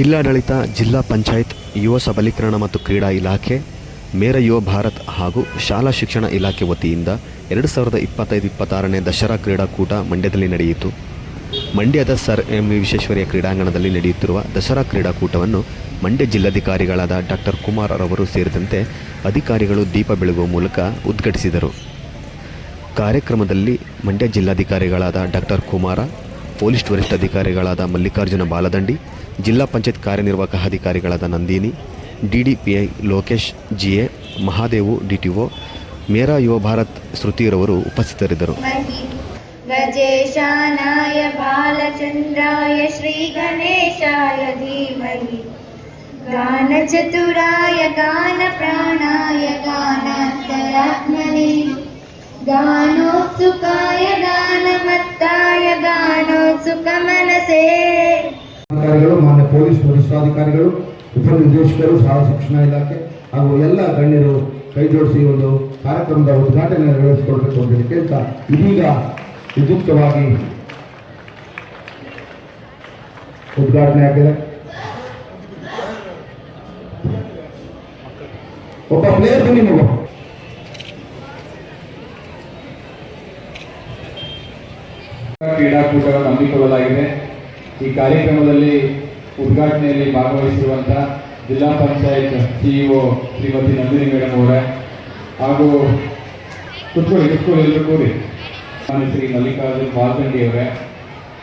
ಜಿಲ್ಲಾಡಳಿತ, ಜಿಲ್ಲಾ ಪಂಚಾಯತ್, ಯುವ ಸಬಲೀಕರಣ ಮತ್ತು ಕ್ರೀಡಾ ಇಲಾಖೆ, ಮೇರ ಯುವ ಭಾರತ್ ಹಾಗೂ ಶಾಲಾ ಶಿಕ್ಷಣ ಇಲಾಖೆ ವತಿಯಿಂದ ಎರಡು ಸಾವಿರದ ಇಪ್ಪತ್ತೈದು ಇಪ್ಪತ್ತಾರನೇ ದಸರಾ ಕ್ರೀಡಾಕೂಟ ಮಂಡ್ಯದಲ್ಲಿ ನಡೆಯಿತು. ಮಂಡ್ಯದ ಸರ್ ಎಂ ವಿಶ್ವೇಶ್ವರಯ್ಯ ಕ್ರೀಡಾಂಗಣದಲ್ಲಿ ನಡೆಯುತ್ತಿರುವ ದಸರಾ ಕ್ರೀಡಾಕೂಟವನ್ನು ಮಂಡ್ಯ ಜಿಲ್ಲಾಧಿಕಾರಿಗಳಾದ ಡಾಕ್ಟರ್ ಕುಮಾರ್ ಅವರು ಸೇರಿದಂತೆ ಅಧಿಕಾರಿಗಳು ದೀಪ ಬೆಳಗುವ ಮೂಲಕ ಉದ್ಘಾಟಿಸಿದರು. ಕಾರ್ಯಕ್ರಮದಲ್ಲಿ ಮಂಡ್ಯ ಜಿಲ್ಲಾಧಿಕಾರಿಗಳಾದ ಡಾಕ್ಟರ್ ಕುಮಾರ, ಪೊಲೀಸ್ ವರಿಷ್ಠಾಧಿಕಾರಿಗಳಾದ ಮಲ್ಲಿಕಾರ್ಜುನ ಬಾಲದಂಡಿ ಜಿಲ್ಲಾ ಪಂಚಾಯತ್ ಕಾರ್ಯನಿರ್ವಾಹಕ ಅಧಿಕಾರಿಗಳಾದ Nandini, DDPI Lokesh, GA Mahadevu, DTO Mera Yuva Bharat ಶ್ರುತಿರವರು ಉಪಸ್ಥಿತರಿದ್ದರು. ಗಜೇಶಾನಾಯ ಬಾಲಚಂದ್ರಾಯ ಶ್ರೀ ಗಣೇಶಾಯ ಧೀಮಹಿ. ಗಾನ ಚತುರಾಯ ಗಾನ ಪ್ರಾಣಾಯ ಗಾನಾಂತರಾತ್ಮನೆ. ಗಾನೋತ್ಸುಕಾಯ ಗಾನ ಪೊಲೀಸ್ ವರಿಷ್ಠಾಧಿಕಾರಿಗಳು, ಉಪನಿರ್ದೇಶಕರು ಸಹ ಶಿಕ್ಷಣ ಇಲಾಖೆ ಹಾಗೂ ಎಲ್ಲ ಗಣ್ಯರು ಕೈ ಜೋಡಿಸಿ ಒಂದು ಕಾರ್ಯಕ್ರಮದ ಉದ್ಘಾಟನೆ ನೆರವೇರಿಸಿಕೊಳ್ಬೇಕು ಅಂತ ಕೇಳ್ತಾ ಇದೀಗ ವಿದ್ಯುಕ್ತವಾಗಿ ಉದ್ಘಾಟನೆ ಆಗಿದೆ. ಒಬ್ಬ ಪ್ಲೇಯರ್ ಬನ್ನಿ ಮಗು ಕ್ರೀಡಾಕೂಟವನ್ನು ಹಮ್ಮಿಕೊಳ್ಳಲಾಗಿದೆ ಈ ಕಾರ್ಯಕ್ರಮದಲ್ಲಿ ಉದ್ಘಾಟನೆಯಲ್ಲಿ ಭಾಗವಹಿಸಿರುವಂಥ ಜಿಲ್ಲಾ ಪಂಚಾಯತ್ ಸಿಇಒ ಶ್ರೀಮತಿ ನಂದಿನಿ ಮೇಡಮ್ ಅವರೇ, ಹಾಗೂ ಕುತ್ಕೊಳ್ಳಿ ಕುತ್ಕೊಳ್ಳಿ ಎಲ್ಲರೂ ಕೂಡಿ. ಶ್ರೀ ಮಲ್ಲಿಕಾರ್ಜುನ್ ಬಾಲ್ಕಂಡಿ ಅವರೇ,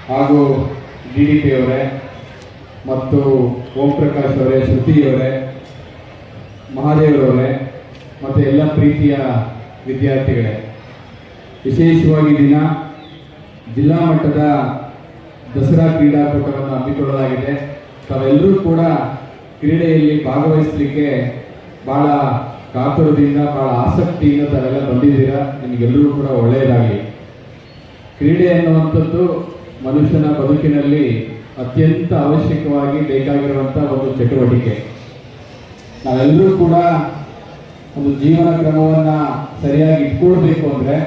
ಹಾಗೂ ಡಿ ಡಿ ಪಿ ಅವರೇ, ಮತ್ತು ಓಂ ಪ್ರಕಾಶ್ ಅವರೇ, ಶ್ರುತಿ ಅವರೇ ಮಹಾದೇವರವರೇ ಮತ್ತು ಎಲ್ಲ ಪ್ರೀತಿಯ ವಿದ್ಯಾರ್ಥಿಗಳೇ. ವಿಶೇಷವಾಗಿ ದಿನ ಜಿಲ್ಲಾ ಮಟ್ಟದ ದಸರಾ ಕ್ರೀಡಾಕೂಟವನ್ನು ಹಮ್ಮಿಕೊಳ್ಳಲಾಗಿದೆ. ತಾವೆಲ್ಲರೂ ಕೂಡ ಕ್ರೀಡೆಯಲ್ಲಿ ಭಾಗವಹಿಸಲಿಕ್ಕೆ ಬಹಳ ಕಾತುರದಿಂದ, ಬಹಳ ಆಸಕ್ತಿಯಿಂದ ತಾವೆಲ್ಲ ಬಂದಿದ್ದೀರಾ? ನಿಮಗೆಲ್ಲರೂ ಕೂಡ ಒಳ್ಳೆಯದಾಗಲಿ. ಕ್ರೀಡೆ ಅನ್ನುವಂಥದ್ದು ಮನುಷ್ಯನ ಬದುಕಿನಲ್ಲಿ ಅತ್ಯಂತ ಅವಶ್ಯಕವಾಗಿ ಬೇಕಾಗಿರುವಂಥ ಒಂದು ಚಟುವಟಿಕೆ. ನಾವೆಲ್ಲರೂ ಕೂಡ ಒಂದು ಜೀವನ ಕ್ರಮವನ್ನು ಸರಿಯಾಗಿ ಇಟ್ಕೊಳ್ಬೇಕು ಅಂದರೆ,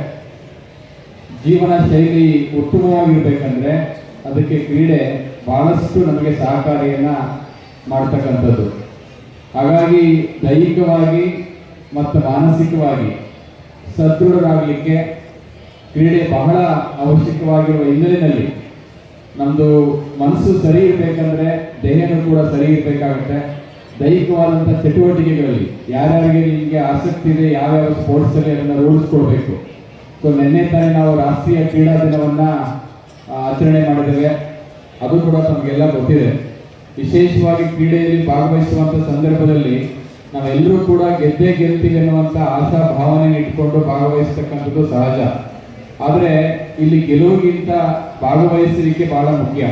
ಜೀವನ ಶೈಲಿ ಉತ್ತಮವಾಗಿರ್ಬೇಕಂದ್ರೆ ಅದಕ್ಕೆ ಕ್ರೀಡೆ ಬಹಳಷ್ಟು ನಮಗೆ ಸಹಕಾರಿಯನ್ನ ಮಾಡ್ತಕ್ಕಂಥದ್ದು. ಹಾಗಾಗಿ ದೈಹಿಕವಾಗಿ ಮತ್ತು ಮಾನಸಿಕವಾಗಿ ಸದೃಢರಾಗಲಿಕ್ಕೆ ಕ್ರೀಡೆ ಬಹಳ ಅವಶ್ಯಕವಾಗಿರುವ ಹಿನ್ನೆಲೆಯಲ್ಲಿ ನಮ್ಮದು ಮನಸ್ಸು ಸರಿ ಇರಬೇಕಂದ್ರೆ ದೇಹನೂ ಕೂಡ ಸರಿ ಇರಬೇಕಾಗುತ್ತೆ. ದೈಹಿಕವಾದಂಥ ಚಟುವಟಿಕೆಗಳಲ್ಲಿ ಯಾರ್ಯಾರಿಗೆ ನಿಮಗೆ ಆಸಕ್ತಿ ಇದೆ, ಯಾವ್ಯಾವ ಸ್ಪೋರ್ಟ್ಸಲ್ಲಿ ಅದನ್ನು ರೂಢಿಸ್ಕೊಳ್ಬೇಕು ಸೊ ನಿನ್ನೆ ತಾನೇ ನಾವು ರಾಷ್ಟ್ರೀಯ ಕ್ರೀಡಾ ದಿನವನ್ನ ಆಚರಣೆ ಮಾಡಿದ್ದೇವೆ. ಅದು ಕೂಡ ತಮಗೆಲ್ಲ ಗೊತ್ತಿದೆ. ವಿಶೇಷವಾಗಿ ಕ್ರೀಡೆಯಲ್ಲಿ ಭಾಗವಹಿಸುವಂಥ ಸಂದರ್ಭದಲ್ಲಿ ನಾವೆಲ್ಲರೂ ಕೂಡ ಗೆದ್ದೇ ಗೆಲ್ತೀವಿ ಅನ್ನುವಂಥ ಆಶಾ ಭಾವನೆ ಇಟ್ಕೊಂಡು ಭಾಗವಹಿಸ್ತಕ್ಕಂಥದ್ದು ಸಹಜ. ಆದರೆ ಇಲ್ಲಿ ಗೆಲುವಿಗಿಂತ ಭಾಗವಹಿಸಲಿಕ್ಕೆ ಬಹಳ ಮುಖ್ಯ.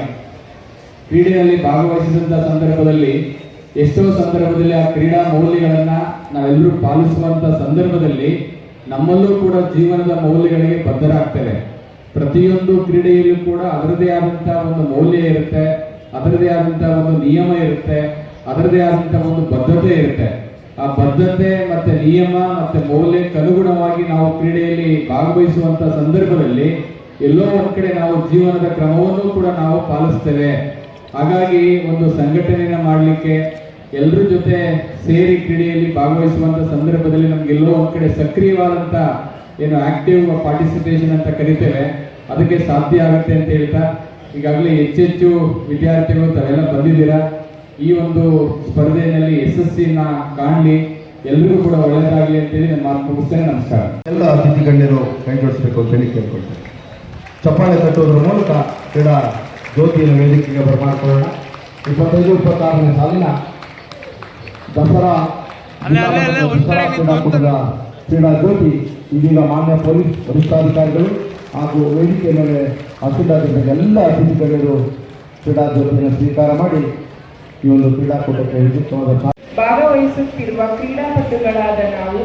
ಕ್ರೀಡೆಯಲ್ಲಿ ಭಾಗವಹಿಸಿದಂಥ ಸಂದರ್ಭದಲ್ಲಿ ಎಷ್ಟೋ ಸಂದರ್ಭದಲ್ಲಿ ಆ ಕ್ರೀಡಾ ಮೌಲ್ಯಗಳನ್ನು ನಾವೆಲ್ಲರೂ ಪಾಲಿಸುವಂತ ಸಂದರ್ಭದಲ್ಲಿ ನಮ್ಮಲ್ಲೂ ಕೂಡ ಜೀವನದ ಮೌಲ್ಯಗಳಿಗೆ ಬದ್ಧರಾಗ್ತೇವೆ. ಪ್ರತಿಯೊಂದು ಕ್ರೀಡೆಯಲ್ಲೂ ಕೂಡ ಅದರದೇ ಆದಂತಹ ಒಂದು ಮೌಲ್ಯ ಇರುತ್ತೆ, ಅದರದೇ ಆದಂತಹ ಒಂದು ನಿಯಮ ಇರುತ್ತೆ, ಅದರದೇ ಆದಂತಹ ಒಂದು ಬದ್ಧತೆ ಇರುತ್ತೆ. ಆ ಬದ್ಧತೆ ಮತ್ತೆ ನಿಯಮ ಮತ್ತೆ ಮೌಲ್ಯಕ್ಕೆ ಅನುಗುಣವಾಗಿ ನಾವು ಕ್ರೀಡೆಯಲ್ಲಿ ಭಾಗವಹಿಸುವಂತ ಸಂದರ್ಭದಲ್ಲಿ ಎಲ್ಲೋ ಒಂದ್ ಕಡೆ ನಾವು ಜೀವನದ ಕ್ರಮವನ್ನು ಕೂಡ ನಾವು ಪಾಲಿಸ್ತೇವೆ. ಹಾಗಾಗಿ ಒಂದು ಸಂಘಟನೆಯನ್ನ ಮಾಡಲಿಕ್ಕೆ ಎಲ್ಲರ ಜೊತೆ ಸೇರಿ ಕ್ರೀಡೆಯಲ್ಲಿ ಭಾಗವಹಿಸುವಂತ ಸಂದರ್ಭದಲ್ಲಿ ನಮ್ಗೆಲ್ಲೋ ಒಂದ್ ಕಡೆ ಸಕ್ರಿಯವಾದಂತ ಏನು ಆಕ್ಟಿವ್ ಪಾರ್ಟಿಸಿಪೇಷನ್ ಅಂತ ಕರಿತೇವೆ. ಅದಕ್ಕೆ ಸಾಧ್ಯ ಆಗುತ್ತೆ ಅಂತ ಹೇಳ್ತಾ ಈಗಾಗಲೇ ಹೆಚ್ಚೆಚ್ಚು ವಿದ್ಯಾರ್ಥಿಗಳು ತಾವೆಲ್ಲ ಬಂದಿದ್ದೀರಾ? ಈ ಒಂದು ಸ್ಪರ್ಧೆಯಲ್ಲಿ ಯಶಸ್ಸಿನ ಕಾಣಲಿ. ಎಲ್ಲರೂ ಕೂಡ ಒಳ್ಳೆಯದಾಗಲಿ ಅಂತೇಳಿ ನಮ್ಮ ಮಾತು ಮುಗಿಸ್ತೇನೆ. ನಮಸ್ಕಾರ. ಎಲ್ಲ ಅತಿಥಿ ಗಣ್ಯರು ಕೈ ಜೋಡಿಸಬೇಕು ಅಂತ ಹೇಳಿ ಕೇಳ್ಕೊಳ್ತೇನೆ ಚಪ್ಪಾಳೆ ತಟ್ಟುವುದರ ಮೂಲಕ ಕ್ರೀಡಾ ಜ್ಯೋತಿಯನ್ನು ವೇದಿಕೆಗೆ ಬರಮಾಡಿಕೊಳ್ಳೋಣ. ಇಪ್ಪತ್ತೈದು ಇಪ್ಪತ್ತಾರನೇ ಸಾಲಿನ ದಸರಾ ಕ್ರೀಡಾ ಜ್ಯೋತಿ ಇದೀಗ ಮಾನ್ಯ ಪೊಲೀಸ್ ವರಿಷ್ಠಾಧಿಕಾರಿಗಳು ಹಾಗೂ ವೇದಿಕೆ ಮೇಲೆ ಎಲ್ಲ ಅತಿಥಿ ಗಣ್ಯರು ಕ್ರೀಡಾ ಜ್ಯೋತಿಯನ್ನು ಸ್ವೀಕಾರ ಮಾಡಿ ಈ ಒಂದು ಕ್ರೀಡಾಕೂಟಕ್ಕೆ ವಿದ್ಯುಕ್ತವಾದ ಭಾಗವಹಿಸುತ್ತಿರುವ ಕ್ರೀಡಾಪಟುಗಳಾದ ನಾವು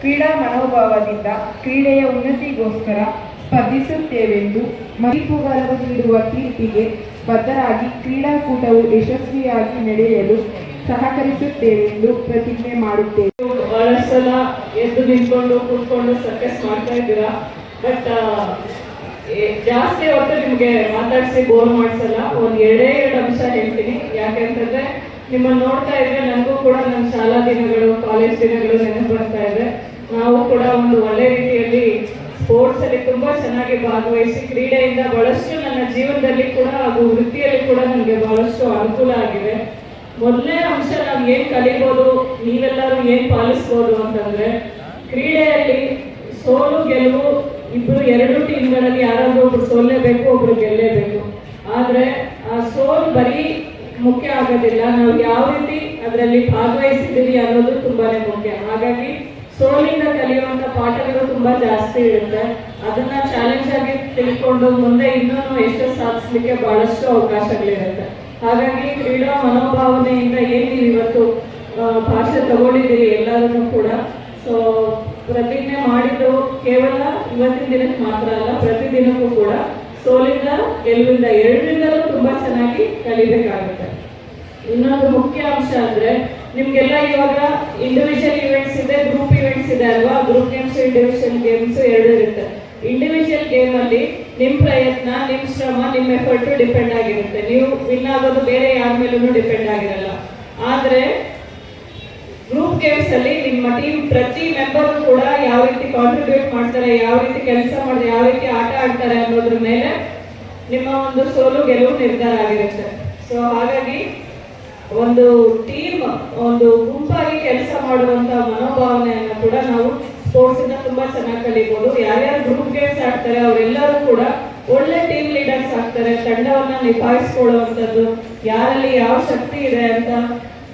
ಕ್ರೀಡಾ ಮನೋಭಾವದಿಂದ ಕ್ರೀಡೆಯ ಉನ್ನತಿಗೋಸ್ಕರ ಸ್ಪರ್ಧಿಸುತ್ತೇವೆಂದು ಮರಿಪುಗರವು ನೀಡುವ ತೀರ್ಪಿಗೆ ಬದ್ಧರಾಗಿ ಕ್ರೀಡಾಕೂಟವು ಯಶಸ್ವಿಯಾಗಿ ನಡೆಯಲು ಸಹಕರಿಸುತ್ತೇವೆಂದು ಪ್ರತಿಜ್ಞೆ ಮಾಡುತ್ತೇವೆ. ಎದ್ದು ನಿಂತ್ಕೊಂಡು ಕೂತ್ಕೊಂಡು ಸರ್ಕಸ್ ಮಾಡ್ತಾ ಇದ್ದೀರಾ? ಬಟ್ ಜಾಸ್ತಿ ಹೊತ್ತು ನಿಮಗೆ ಮಾತಾಡಿಸಿ ಬೋರ್ ಮಾಡಿಸಲ್ಲ. ಒಂದು ಎರಡೇ ಎರಡು ಅಂಶ ಹೇಳ್ತೀನಿ. ಯಾಕೆಂತಂದ್ರೆ ನಿಮ್ಮನ್ನು ನೋಡ್ತಾ ಇದ್ರೆ ನನಗೂ ಕೂಡ ನಮ್ಮ ಶಾಲಾ ದಿನಗಳು ಕಾಲೇಜ್ ದಿನಗಳು ನೆನಪು ಬರ್ತಾ ಇದೆ. ನಾವು ಕೂಡ ಒಂದು ಒಳ್ಳೆ ರೀತಿಯಲ್ಲಿ ಸ್ಪೋರ್ಟ್ಸ್ ಅಲ್ಲಿ ತುಂಬಾ ಚೆನ್ನಾಗಿ ಭಾಗವಹಿಸಿ ಕ್ರೀಡೆಯಿಂದ ಬಹಳಷ್ಟು ನನ್ನ ಜೀವನದಲ್ಲಿ ಕೂಡ ಹಾಗೂ ವೃತ್ತಿಯಲ್ಲಿ ಕೂಡ ನನಗೆ ಬಹಳಷ್ಟು ಅನುಕೂಲ ಆಗಿದೆ. ಮೊದಲನೇ ಅಂಶ ನಾವು ಏನ್ ಕಲಿಬೋದು, ನೀವೆಲ್ಲರೂ ಏನ್ ಪಾಲಿಸ್ಬೋದು ಅಂತಂದ್ರೆ ಕ್ರೀಡೆಯಲ್ಲಿ ಸೋಲು, ಗೆಲುವು ಇಬ್ರು ಎರಡು ಟೀಮ್ಗಳಲ್ಲಿ ಯಾರಾದರೂ ಒಬ್ರು ಸೋಲ್ಲೇಬೇಕು, ಒಬ್ರು ಗೆಲ್ಲೇಬೇಕು. ಆದರೆ ಆ ಸೋಲ್ ಬರೀ ಮುಖ್ಯ ಆಗೋದಿಲ್ಲ. ನಾವು ಯಾವ ರೀತಿ ಅದರಲ್ಲಿ ಭಾಗವಹಿಸಿದ್ದೀವಿ ಅನ್ನೋದು ತುಂಬಾನೇ ಮುಖ್ಯ. ಹಾಗಾಗಿ ಸೋಲಿಂದ ಕಲಿಯುವಂತ ಪಾಠಗಳು ತುಂಬಾ ಜಾಸ್ತಿ ಇರುತ್ತೆ. ಅದನ್ನ ಚಾಲೆಂಜ್ ಆಗಿ ತಿಳ್ಕೊಂಡು ಮುಂದೆ ಇನ್ನೂ ಎಷ್ಟು ಸಾಧಿಸ್ಲಿಕ್ಕೆ ಬಹಳಷ್ಟು ಅವಕಾಶಗಳಿರುತ್ತೆ. ಹಾಗಾಗಿ ಕ್ರೀಡಾ ಮನೋಭಾವನೆಯಿಂದ ಏನು ಇವತ್ತು ಭಾಷೆ ತಗೊಂಡಿದ್ದೀರಿ ಎಲ್ಲರನ್ನೂ ಕೂಡ ಸೊ ಪ್ರತಿಜ್ಞೆ ಮಾಡಿದ್ದು ಕೇವಲ ಇವತ್ತಿನ ದಿನಕ್ಕೆ ಮಾತ್ರ ಅಲ್ಲ, ಪ್ರತಿದಿನಕ್ಕೂ ಕೂಡ. ಸೋಲಿಂದ ಗೆಲುವಿಂದ ಎರಡರಿಂದಲೂ ತುಂಬಾ ಚೆನ್ನಾಗಿ ಕಲಿಬೇಕಾಗುತ್ತೆ. ಇನ್ನೊಂದು ಮುಖ್ಯ ಅಂಶ ಅಂದ್ರೆ, ನಿಮ್ಗೆಲ್ಲ ಇವಾಗ ಇಂಡಿವಿಜುವಲ್ ಇವೆಂಟ್ಸ್ ಇದೆ ಗ್ರೂಪ್ ಇವೆಂಟ್ಸ್ ಇದೆ ಅಲ್ವಾ? ಗ್ರೂಪ್ ಗೇಮ್ಸ್ ಇಂಡಿವಿಜುವಲ್ ಗೇಮ್ಸ್ ಎರಡು ಇರುತ್ತೆ. ಇಂಡಿವಿಜುವಲ್ ಗೇಮ್ ಅಲ್ಲಿ ನಿಮ್ ಪ್ರಯತ್ನ, ನಿಮ್ ಶ್ರಮ, ನಿಮ್ ಎಫರ್ಟ್ ಡಿಪೆಂಡ್ ಆಗಿರುತ್ತೆ. ನೀವು ವಿನ್ ಆಗೋದು ಬೇರೆ ಯಾರ ಮೇಲೂ ಡಿಪೆಂಡ್ ಆಗಿರಲ್ಲ. ಆದ್ರೆ ಗ್ರೂಪ್ ಅಲ್ಲಿ ನಿಮ್ಮ ಟೀಮ್ ಪ್ರತಿ ಮೆಂಬರ್ ಕೂಡ ಯಾವ ರೀತಿ ಕಾಂಟ್ರಿಬ್ಯೂಟ್ ಮಾಡ್ತಾರೆ, ಯಾವ ರೀತಿ ಕೆಲಸ ಮಾಡಿದ್ರೆ ಯಾವ ರೀತಿ ಆಟ ಆಡ್ತಾರೆ ಅನ್ನೋದ್ರ ಮೇಲೆ ನಿಮ್ಮ ಒಂದು ಸೋಲು, ಗೆಲುವು ನಿರ್ಧಾರ ಆಗಿರುತ್ತೆ. ಸೊ ಹಾಗಾಗಿ ಒಂದು ಟೀಮ್ ಒಂದು ಗುಂಪಾಗಿ ಕೆಲಸ ಮಾಡುವಂತ ಮನೋಭಾವನೆಯನ್ನು ಕೂಡ ನಾವು ಸ್ಪೋರ್ಟ್ಸ್ ಇಂದ ತುಂಬಾ ಚೆನ್ನಾಗಿ ಕಲಿಬಹುದು ಯಾರ್ಯಾರು ಗ್ರೂಪ್ ಗೇಮ್ಸ್ ಆಡ್ತಾರೆ, ಅವರೆಲ್ಲರೂ ಕೂಡ ಒಳ್ಳೆ ಟೀಮ್ ಲೀಡರ್ಸ್ ಆಗ್ತಾರೆ, ತಂಡವನ್ನ ನಿಭಾಯಿಸ್ಕೊಳ್ಳುವಂಥದ್ದು, ಯಾರಲ್ಲಿ ಯಾವ ಶಕ್ತಿ ಇದೆ ಅಂತ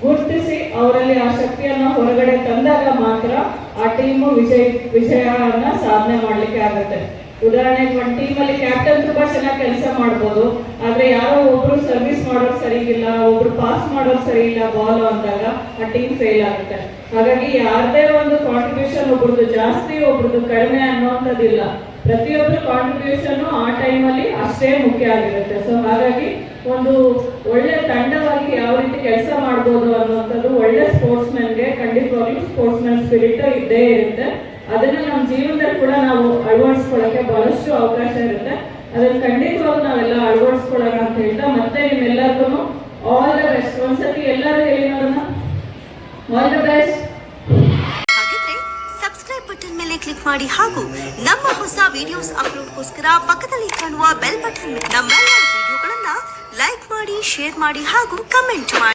ಗುರುತಿಸಿ ಅವರಲ್ಲಿ ಆ ಶಕ್ತಿಯನ್ನು ಹೊರಗಡೆ ತಂದಾಗ ಮಾತ್ರ ಆ ಟೀಮು ವಿಜಯ ವಿಜಯವನ್ನ ಸಾಧನೆ ಮಾಡ್ಲಿಕ್ಕೆ ಆಗುತ್ತೆ. ಉದಾಹರಣೆಗೆ ಒಂದು ಟೀಮ್ ಅಲ್ಲಿ ಕ್ಯಾಪ್ಟನ್ ತುಂಬಾ ಚೆನ್ನಾಗಿ ಕೆಲಸ ಮಾಡ್ಬೋದು, ಆದ್ರೆ ಯಾರೋ ಒಬ್ರು ಸರ್ವಿಸ್ ಮಾಡೋದು ಸರಿ ಇಲ್ಲ, ಒಬ್ರು ಪಾಸ್ ಮಾಡೋದು ಸರಿ ಇಲ್ಲ ಬಾಲ್ ಅಂದಾಗ ಆ ಟೀಮ್ ಫೇಲ್ ಆಗುತ್ತೆ. ಹಾಗಾಗಿ ಯಾರದೇ ಒಂದು ಕಾಂಟ್ರಿಬ್ಯೂಷನ್ ಒಬ್ರದ್ದು ಜಾಸ್ತಿ, ಒಬ್ರದ್ದು ಕಡಿಮೆ ಅನ್ನುವಂಥದ್ದಿಲ್ಲ ಪ್ರತಿಯೊಬ್ಬರ ಕಾಂಟ್ರಿಬ್ಯೂಷನ್ ಆ ಟೈಮಲ್ಲಿ ಅಷ್ಟೇ ಮುಖ್ಯ ಆಗಿರುತ್ತೆ. ಸೊ ಹಾಗಾಗಿ ಒಂದು ಒಳ್ಳೆ ತಂಡವಾಗಿ ಯಾವ ರೀತಿ ಕೆಲಸ ಮಾಡ್ಬೋದು ಅನ್ನುವಂಥದ್ದು ಖಂಡಿತವಾಗ್ಲೂ ಸ್ಪೋರ್ಟ್ಸ್ ಮ್ಯಾನ್ ಸ್ಪಿರಿಟ್ ಇದ್ದೇ ಇರುತ್ತೆ. ಅದನ್ನ ನಮ್ಮ ಜೀವನದಲ್ಲಿ ಕೂಡ ನಾವು ಅಳವಡಿಸ್ಕೊಳ್ಳೋಕೆ ಬಹಳಷ್ಟು ಅವಕಾಶ ಇರುತ್ತೆ. ಅದನ್ನ ಖಂಡಿತವಾಗ ನಾವೆಲ್ಲ ಅಳವಡಿಸ್ಕೊಳ್ಳೋಣ ಅಂತ ಹೇಳ್ತಾ ಮತ್ತೆ ನಿಮ್ಮೆಲ್ಲರಿಗೂ ಆಲ್ ದ ಬೆಸ್ಟ್ ಒಂದ್ಸತಿ ಎಲ್ಲರೂ ಹೇಳಿ ನೋಡೋಣ. ಆಲ್ ದ ಬೆಸ್ಟ್ ಮೇಲೆ ಕ್ಲಿಕ್ ಮಾಡಿ ಹಾಗೂ ನಮ್ಮ ಹೊಸ ವಿಡಿಯೋಸ್ ಅಪ್ಲೋಡ್ಗೋಸ್ಕರ ಪಕ್ಕದಲ್ಲಿ ಕಾಣುವ ಬೆಲ್ ಬಟನ್ ನಮ್ಮೆಲ್ಲ ವಿಡಿಯೋಗಳನ್ನ ಲೈಕ್ ಮಾಡಿ ಶೇರ್ ಮಾಡಿ ಹಾಗೂ ಕಮೆಂಟ್ ಮಾಡಿ.